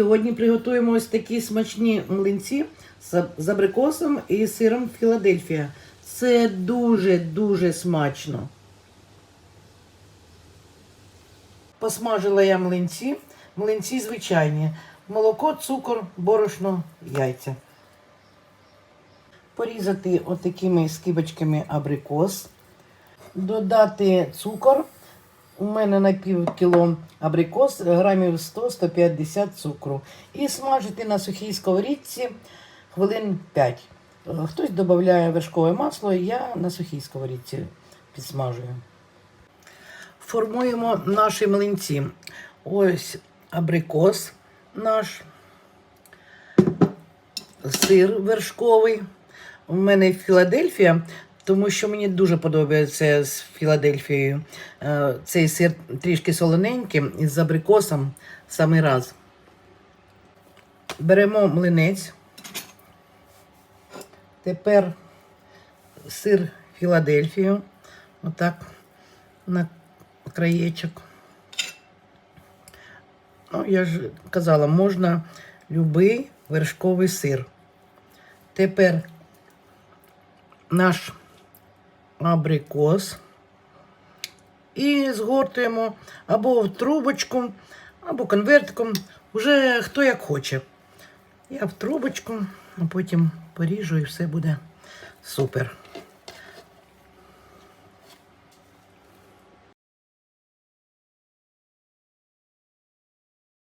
Сьогодні приготуємо ось такі смачні млинці з абрикосом і сиром Філадельфія. Це дуже-дуже смачно. Посмажила я млинці. Млинці звичайні. Молоко, цукор, борошно, яйця. Порізати отакими скибочками абрикос. Додати цукор. У мене на пів кіло абрикос, грамів 100-150 цукру. І смажити на сухій сковорідці хвилин 5. Е, Хтось додає вершкове масло, я на сухій сковорідці підсмажую. Формуємо наші млинці. Ось абрикос наш, сир вершковий. У мене Філадельфія, тому що мені дуже подобається з Філадельфією. Е, Цей сир трішки солоненький із абрикосом самий раз. Беремо млинець. Тепер сир Філадельфію. Отак на краєчок. Ну, я ж казала, можна любий вершковий сир. Тепер наш абрикос і згортуємо або в трубочку, або конвертиком, вже хто як хоче. Я в трубочку, а потім поріжу і все буде супер.